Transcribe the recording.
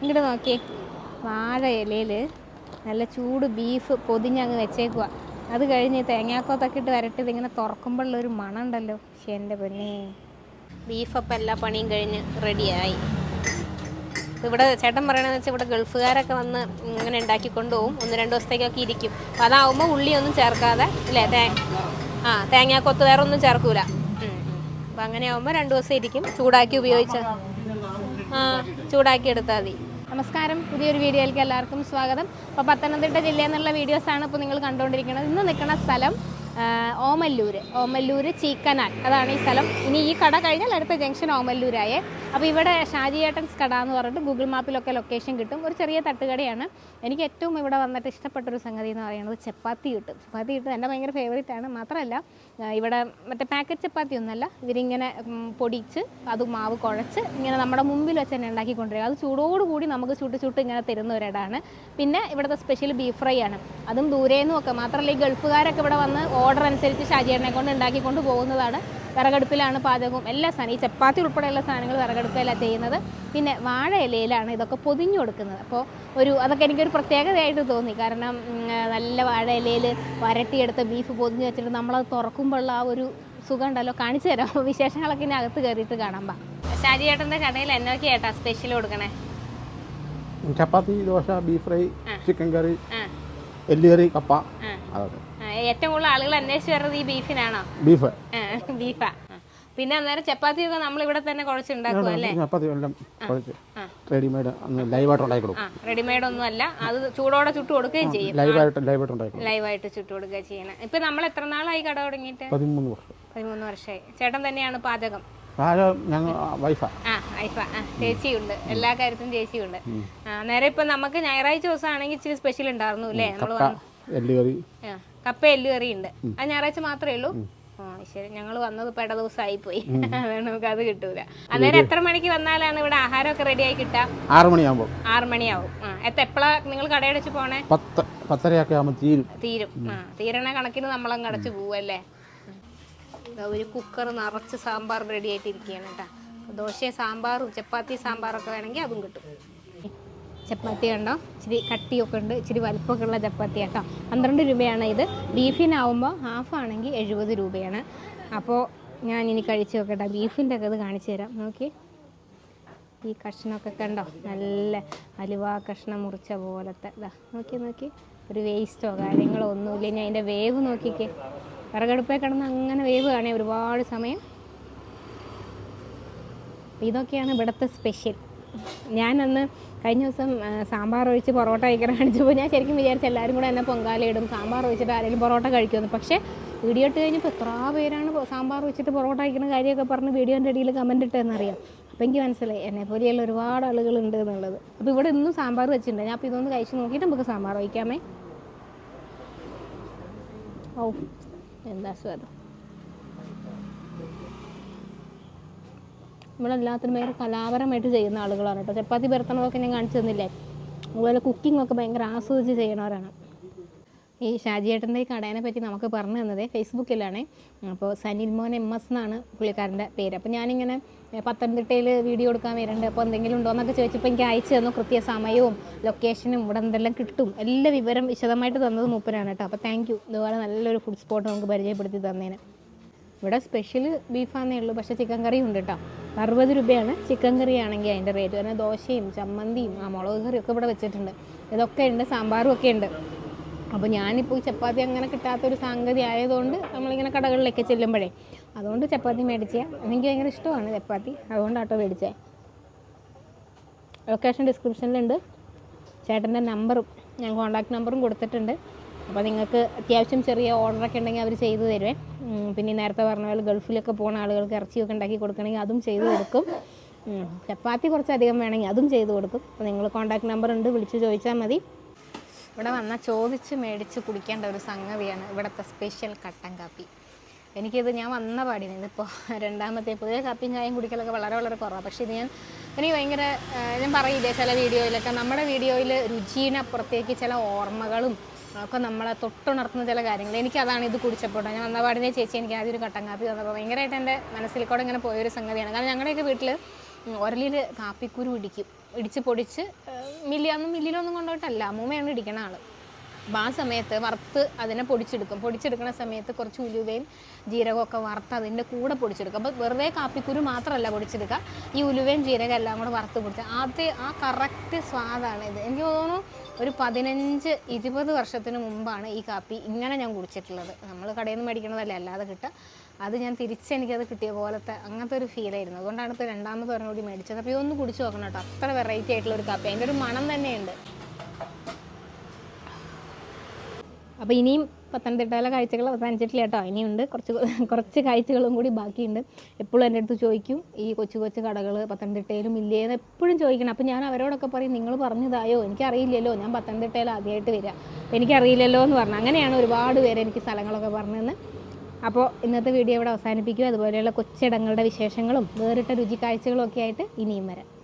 ഇങ്ങോട്ട് നോക്കിയേ. വാഴ ഇലയിൽ നല്ല ചൂട് ബീഫ് പൊതിഞ്ഞങ്ങ് വെച്ചേക്കുക അത് കഴിഞ്ഞ് തേങ്ങാക്കോത്തൊക്കെ ഇട്ട് വരട്ടിയത് ഇങ്ങനെ തുറക്കുമ്പോഴുള്ളൊരു മണം ഉണ്ടല്ലോ. പക്ഷെ എന്റെ പൊന്നേ. ബീഫപ്പം എല്ലാ പണിയും കഴിഞ്ഞ് റെഡിയായി. ഇവിടെ ചേട്ടൻ പറയണതെന്ന് വെച്ചാൽ ഇവിടെ ഗൾഫുകാരൊക്കെ വന്ന് ഇങ്ങനെ ഉണ്ടാക്കി കൊണ്ടുപോകും ഒന്ന് രണ്ട് ദിവസത്തേക്കൊക്കെ ഇരിക്കും. അപ്പം അതാവുമ്പോൾ ഉള്ളിയൊന്നും ചേർക്കാതെ അല്ലേ? തേ ആ തേങ്ങാക്കൊത്ത് വേറെ ഒന്നും ചേർക്കൂല അപ്പം അങ്ങനെ ആവുമ്പോൾ രണ്ട് ദിവസം ഇരിക്കും. ചൂടാക്കി ഉപയോഗിച്ച ആ ചൂടാക്കി എടുത്താൽ മതി. നമസ്കാരം. പുതിയൊരു വീഡിയോയിലേക്ക് എല്ലാവർക്കും സ്വാഗതം. അപ്പോൾ പത്തനംതിട്ട ജില്ല എന്നുള്ള വീഡിയോസാണ് ഇപ്പോൾ നിങ്ങൾ കണ്ടുകൊണ്ടിരിക്കുന്നത്. ഇന്ന് നിൽക്കുന്ന സ്ഥലം ഓമല്ലൂർ ഓമല്ലൂര്. ചീക്കനാൽ. അതാണ് ഈ സ്ഥലം. ഇനി ഈ കട കഴിഞ്ഞാൽ അടുത്ത ജംഗ്ഷൻ ഓമല്ലൂരായേ. അപ്പോൾ ഇവിടെ ഷാജി ഏട്ടൻസ് കട എന്ന് പറഞ്ഞിട്ട് ഗൂഗിൾ മാപ്പിലൊക്കെ ലൊക്കേഷൻ കിട്ടും. ഒരു ചെറിയ തട്ടുകടയാണ്. എനിക്ക് ഏറ്റവും ഇവിടെ വന്നിട്ട് ഇഷ്ടപ്പെട്ട ഒരു സംഗതി എന്ന് പറയുന്നത് ചപ്പാത്തി കിട്ടും. ചപ്പാത്തി കിട്ടും എന്റെ ഭയങ്കര ഫേവറേറ്റ് ആണ്. മാത്രമല്ല ഇവിടെ മറ്റേ പാക്കറ്റ് ചപ്പാത്തി ഒന്നല്ല. ഇവരിങ്ങനെ പൊടിച്ച് അത് മാവ് കുഴച്ച് ഇങ്ങനെ നമ്മുടെ മുമ്പിൽ വെച്ച് തന്നെ ഉണ്ടാക്കിക്കൊണ്ടിരിക്കുക അത് ചൂടോടുകൂടി നമുക്ക് ചുട്ട് ചുട്ട് ഇങ്ങനെ തരുന്ന ഒരിടാണ് പിന്നെ ഇവിടുത്തെ സ്പെഷ്യൽ ബീഫ് ഫ്രൈ ആണ്. അതും ദൂരേന്നും ഒക്കെ. മാത്രമല്ല ഈ ഗൾഫുകാരൊക്കെ ഇവിടെ വന്ന് ഓർഡർ അനുസരിച്ച് ഷാജിയേട്ടനെ കൊണ്ട് ഉണ്ടാക്കിക്കൊണ്ട് പോകുന്നതാണ്. വിറകടുപ്പിലാണ് പാചകവും എല്ലാ സാധനം ഈ ചപ്പാത്തി ഉൾപ്പെടെയുള്ള സാധനങ്ങൾ വിറകടുപ്പിലാണ് ചെയ്യുന്നത്. പിന്നെ വാഴ ഇലയിലാണ് ഇതൊക്കെ പൊതിഞ്ഞു കൊടുക്കുന്നത്. അപ്പോൾ ഒരു അതൊക്കെ എനിക്കൊരു പ്രത്യേകതയായിട്ട് തോന്നി. കാരണം നല്ല വാഴ ഇലയിൽ വരട്ടിയെടുത്ത് ബീഫ് പൊതിഞ്ഞ് വെച്ചിട്ട് നമ്മളത് തുറക്കുമ്പോഴുള്ള ആ ഒരു സുഖം ഉണ്ടല്ലോ കാണിച്ചു തരാം. വിശേഷങ്ങളൊക്കെ ഇനി അകത്ത് കയറിയിട്ട് കാണാം. ഷാജി ചേട്ടന്റെ കടയിൽ എന്നൊക്കെ ഏട്ടാ സ്പെഷ്യൽ കൊടുക്കണേ? Chapati dosa beef fry chicken curry എല്ലുകറി കപ്പ. അതൊക്കെ. ഏറ്റവും കൂടുതൽ ആളുകൾ അന്വേഷിച്ച് വരുന്നത് ഈ ബീഫിനാണോ? ബീഫ്. ബീഫാ. പിന്നെ അന്നേരം ചപ്പാത്തി ഒക്കെ നമ്മൾ ഇവിടെ തന്നെ കുഴച്ചുണ്ടാക്കും അല്ലേ ചപ്പാത്തി എല്ലാം. റെഡിമെയ്ഡ് ലൈവായിട്ട് ഉണ്ടാക്കി കൊടുക്കും റെഡിമെയ്ഡ് ഒന്നും അല്ല അത് ചൂടോടെ ചുട്ട് കൊടുക്കുകയും ചെയ്യും ലൈവായിട്ട് ലൈവായിട്ട് ഉണ്ടാക്കി ലൈവായിട്ട് ചുട്ട് കൊടുക്കുക ചെയ്യണം. ഇപ്പൊ നമ്മൾ എത്ര നാളായി കട തുടങ്ങിയിട്ട്? പതിമൂന്ന് വർഷം. പതിമൂന്ന് വർഷമായി ചേട്ടൻ തന്നെയാണ് പാചകം. പാചകം ഞങ്ങൾ വൈഫാ ആ. ചേച്ചിയുണ്ട്. എല്ലാ കാര്യത്തിനും ചേച്ചിയുണ്ട്. നേരെ ഇപ്പൊ നമുക്ക് ഞായറാഴ്ച ദിവസം ആണെങ്കിൽ ഇച്ചിരി സ്പെഷ്യൽ ഉണ്ടായിരുന്നു അല്ലേ? നമ്മൾ എല്ലുകറി. കപ്പ എല്ല് കറി ഉണ്ട്. ആ ഞായറാഴ്ച മാത്രമേ ഉള്ളൂ. ആ ശരി. ഞങ്ങൾ വന്നത് ഇപ്പൊ ഇട ദിവസമായി പോയി. അതുകൊണ്ട് നമുക്ക് അത് കിട്ടൂല. അന്നേരം എത്ര മണിക്ക് വന്നാലാണ് ഇവിടെ ആഹാരമൊക്കെ റെഡി ആയി കിട്ടാ? ആറ് മണിയാകുമ്പോൾ ആറ് മണിയാവും. എത്ര എപ്പോഴാ നിങ്ങൾ കടയടച്ച് പോണേ? പത്ത് പത്തരയൊക്കെ ആകുമ്പോൾ തീരും. തീരും. ആ തീരണ കണക്കിന് നമ്മളങ്ങ് അടച്ചു പോവല്ലേ? ഒരു കുക്കർ നിറച്ച് സാമ്പാർ റെഡി ആയിട്ടിരിക്കുകയാണ് കേട്ടോ. ദോശയും സാമ്പാറും ചപ്പാത്തി സാമ്പാറൊക്കെ വേണമെങ്കിൽ അതും കിട്ടും. ചപ്പാത്തി കണ്ടോ? ഇച്ചിരി കട്ടിയൊക്കെ ഉണ്ട് ഇച്ചിരി വലിപ്പമൊക്കെ ഉള്ള ചപ്പാത്തി കേട്ടോ. പന്ത്രണ്ട് രൂപയാണ് ഇത്. ബീഫിനാവുമ്പോൾ ഹാഫ് ആണെങ്കിൽ എഴുപത് രൂപയാണ്. അപ്പോൾ ഞാൻ ഇനി കഴിച്ച് നോക്കട്ടെ. ബീഫിന്റെ ഒക്കെ ഇത് കാണിച്ചു തരാം. നോക്കി. ഈ കഷ്ണമൊക്കെ കണ്ടോ? നല്ല അലുവ കഷ്ണം മുറിച്ച പോലത്തെ. ഇതാ നോക്കി നോക്കി. ഒരു വേസ്റ്റോ കാര്യങ്ങളോ ഒന്നുമില്ല. ഇനി അതിന്റെ വേവ് നോക്കിക്കേ. വിറകടുപ്പേ കിടന്ന് അങ്ങനെ വേവ് കാണേ ഒരുപാട് സമയം. ഇതൊക്കെയാണ് ഇവിടുത്തെ സ്പെഷ്യൽ ഞാനന്ന് കഴിഞ്ഞ ദിവസം സാമ്പാർ ഒഴിച്ച് പൊറോട്ട കഴിക്കാൻ കാണിച്ചപ്പോൾ ഞാൻ ശരിക്കും വിചാരിച്ചു എല്ലാവരും കൂടെ എന്നെ പൊങ്കാലയിടും സാമ്പാർ ഒഴിച്ചിട്ട് ആരെങ്കിലും പൊറോട്ട കഴിക്കുമെന്ന്. പക്ഷേ വീഡിയോ ഇട്ട് കഴിഞ്ഞപ്പോൾ എത്ര പേരാണ് സാമ്പാർ വെച്ചിട്ട് പൊറോട്ട കഴിക്കുന്ന കാര്യമൊക്കെ പറഞ്ഞ് വീഡിയോന്റെ ഇടയിൽ കമന്റ് ഇട്ടെന്നറിയാം. അപ്പോൾ എനിക്ക് മനസ്സിലായി എന്നെ പോലെയുള്ള ഒരുപാട് ആളുകളുണ്ട് എന്നുള്ളത്. അപ്പോൾ ഇവിടെ ഇന്നും സാമ്പാർ വെച്ചിട്ടുണ്ട്. ഞാൻ അപ്പോൾ ഇതൊന്ന് കഴിച്ച് നോക്കിയിട്ട് നമുക്ക് സാമ്പാർ വയ്ക്കാമേ ഓ എന്താ സ്വാദം നമ്മളെല്ലാത്തിനും ഭയങ്കര കലാപരമായിട്ട് ചെയ്യുന്ന ആളുകളാണ് കേട്ടോ. ചപ്പാത്തി പരത്തണതൊക്കെ ഞാൻ കാണിച്ചു തന്നില്ലേ? അതുപോലെ കുക്കിംഗ് ഒക്കെ ഭയങ്കര ആസ്വദിച്ച് ചെയ്യണവരാണ് ഈ ഷാജിയേട്ടന്റെ ഈ കടേനെ പറ്റി നമുക്ക് പറഞ്ഞു തന്നത് ഫേസ്ബുക്കിലാണ് അപ്പോൾ സനിൽ മോൻ എം എസ് എന്നാണ് പുള്ളിക്കാരന്റെ പേര്. അപ്പോൾ ഞാനിങ്ങനെ പത്തനംതിട്ടയിൽ വീഡിയോ എടുക്കാൻ വരുന്നുണ്ട് അപ്പോൾ എന്തെങ്കിലും ഉണ്ടോ എന്നൊക്കെ ചോദിച്ചപ്പോൾ എനിക്ക് അയച്ചു തന്നു. കൃത്യ സമയവും ലൊക്കേഷനും ഇവിടെ എന്തെല്ലാം കിട്ടും എല്ലാ വിവരം വിശദമായിട്ട് തന്നത് മൂപ്പരാണ് കേട്ടോ. അപ്പോൾ താങ്ക് യു ഇതുപോലെ നല്ലൊരു ഫുഡ് സ്പോട്ട് നമുക്ക് പരിചയപ്പെടുത്തി തന്നേന്. ഇവിടെ സ്പെഷ്യൽ ബീഫാന്നേ ഉള്ളൂ. പക്ഷേ ചിക്കൻ കറിയും ഉണ്ട് കേട്ടോ. അറുപത് രൂപയാണ് ചിക്കൻ കറി ആണെങ്കിൽ അതിന്റെ റേറ്റ് പറഞ്ഞാൽ ദോശയും ചമ്മന്തിയും ആ മുളക് കറിയും ഒക്കെ ഇവിടെ വെച്ചിട്ടുണ്ട്. ഇതൊക്കെ ഉണ്ട് സാമ്പാറും ഒക്കെ ഉണ്ട്. അപ്പോൾ ഞാനിപ്പോൾ ചപ്പാത്തി അങ്ങനെ കിട്ടാത്തൊരു സംഗതി ആയതുകൊണ്ട് നമ്മളിങ്ങനെ കടകളിലൊക്കെ ചെല്ലുമ്പോഴേ അതുകൊണ്ട് ചപ്പാത്തി മേടിച്ചേ. എനിക്ക് ഭയങ്കര ഇഷ്ടമാണ് ചപ്പാത്തി. അതുകൊണ്ട് ആട്ടോ മേടിച്ചേ ലൊക്കേഷൻ ഡിസ്ക്രിപ്ഷനിലുണ്ട് ചേട്ടന്റെ നമ്പറും ഞാൻ കോൺടാക്ട് നമ്പറും കൊടുത്തിട്ടുണ്ട്. അപ്പോൾ നിങ്ങൾക്ക് അത്യാവശ്യം ചെറിയ ഓർഡറൊക്കെ ഉണ്ടെങ്കിൽ അവർ ചെയ്തു തരുവേ. പിന്നെ നേരത്തെ പറഞ്ഞ പോലെ ഗൾഫിലൊക്കെ പോകുന്ന ആളുകൾക്ക് ഇറച്ചിയൊക്കെ ഉണ്ടാക്കി കൊടുക്കണമെങ്കിൽ അതും ചെയ്തു കൊടുക്കും. ചപ്പാത്തി കുറച്ചധികം വേണമെങ്കിൽ അതും ചെയ്തു കൊടുക്കും. അപ്പോൾ നിങ്ങൾ കോൺടാക്ട് നമ്പർ ഉണ്ട് വിളിച്ച് ചോദിച്ചാൽ മതി. ഇവിടെ വന്നാൽ ചോദിച്ച് മേടിച്ച് കുടിക്കേണ്ട ഒരു സംഗതിയാണ് ഇവിടുത്തെ സ്പെഷ്യൽ കട്ടൻ കാപ്പി. എനിക്കിത് ഞാൻ വന്ന പാടിന്. ഇതിപ്പോൾ രണ്ടാമത്തെ പുതിയ കാപ്പിയും ചായയും കുടിക്കലൊക്കെ വളരെ വളരെ കുറവാണ് പക്ഷേ ഇത് ഞാൻ എനിക്ക് ഭയങ്കര ഞാൻ പറയില്ലേ ചില വീഡിയോയിലൊക്കെ നമ്മുടെ വീഡിയോയിൽ രുചീനപ്പുറത്തേക്ക് ചില ഓർമ്മകളും ഒക്കെ നമ്മളെ തൊട്ടുണർത്തുന്ന ചില കാര്യങ്ങൾ. എനിക്ക് അതാണ് ഇത് കുടിച്ചപ്പോട്ടോ. ഞാൻ വന്ന പാടിനെ ചേച്ചി എനിക്ക് ആദ്യം ഒരു കട്ടൻ കാപ്പി തന്നപ്പോൾ ഭയങ്കരമായിട്ട് എന്റെ മനസ്സിൽ കൂടെ ഇങ്ങനെ പോയൊരു സംഗതിയാണ്. കാരണം ഞങ്ങളുടെയൊക്കെ വീട്ടിൽ ഉരലിൽ കാപ്പിക്കുരു ഇടിക്കും. ഇടിച്ച് പൊടിച്ച് മില്ലി അന്ന് മില്ലിലൊന്നും കൊണ്ടുപോയിട്ടല്ല അമ്മൂമ്മയാണ് ഇടിക്കണ ആൾ അപ്പോൾ ആ സമയത്ത് വറുത്ത് അതിനെ പൊടിച്ചെടുക്കും. പൊടിച്ചെടുക്കുന്ന സമയത്ത് കുറച്ച് ഉലുവയും ജീരകമൊക്കെ വറുത്ത് അതിന്റെ കൂടെ പൊടിച്ചെടുക്കും. അപ്പോൾ വെറുതെ കാപ്പിക്കുരു മാത്രമല്ല പൊടിച്ചെടുക്കുക. ഈ ഉലുവയും ജീരകം എല്ലാം കൂടെ വറുത്ത് പൊടിച്ച് ആദ്യം ആ കറക്റ്റ് സ്വാദാണ് ഇത്. എനിക്ക് തോന്നുന്നു ഒരു പതിനഞ്ച് ഇരുപത് വർഷത്തിന് മുമ്പാണ് ഈ കാപ്പി ഇങ്ങനെ ഞാൻ കുടിച്ചിട്ടുള്ളത്. നമ്മൾ കടയിൽ നിന്ന് മേടിക്കണതല്ല അല്ലാതെ കിട്ടുക. അത് ഞാൻ തിരിച്ച് എനിക്കത് കിട്ടിയ പോലത്തെ അങ്ങനത്തെ ഒരു ഫീൽ ആയിരുന്നു. അതുകൊണ്ടാണ് ഇപ്പോൾ രണ്ടാമത് പറഞ്ഞുകൂടി കൂടി മേടിച്ചത്. അപ്പോൾ ഇതൊന്ന് കുടിച്ച് നോക്കണം കേട്ടോ. അത്ര വെറൈറ്റി ആയിട്ടുള്ള ഒരു കാപ്പി. അതിന്റെ ഒരു മണം തന്നെയുണ്ട്. അപ്പോൾ ഇനിയും പത്തനംതിട്ടയിലെ കാഴ്ചകൾ അവസാനിച്ചിട്ടില്ല കേട്ടോ. ഇനിയുണ്ട് കുറച്ച് കുറച്ച് കാഴ്ചകളും കൂടി ബാക്കിയുണ്ട്. എപ്പോഴും എന്റെ അടുത്ത് ചോദിക്കും ഈ കൊച്ചു കൊച്ചു കടകൾ പത്തനംതിട്ടയിലും ഇല്ലേന്ന് എപ്പോഴും ചോദിക്കണം. അപ്പോൾ ഞാൻ അവരോടൊക്കെ പറയും നിങ്ങൾ പറഞ്ഞതായോ? എനിക്കറിയില്ലല്ലോ. ഞാൻ പത്തനംതിട്ടയിൽ ആദ്യമായിട്ട് വരിക എനിക്കറിയില്ലല്ലോ എന്ന് പറഞ്ഞു. അങ്ങനെയാണ് ഒരുപാട് പേര് എനിക്ക് സ്ഥലങ്ങളൊക്കെ പറഞ്ഞതെന്ന്. അപ്പോൾ ഇന്നത്തെ വീഡിയോ ഇവിടെ അവസാനിപ്പിക്കും. അതുപോലെയുള്ള കൊച്ചിടങ്ങളുടെ വിശേഷങ്ങളും വേറിട്ട രുചി കാഴ്ചകളും ഒക്കെ ആയിട്ട് ഇനിയും വരാം.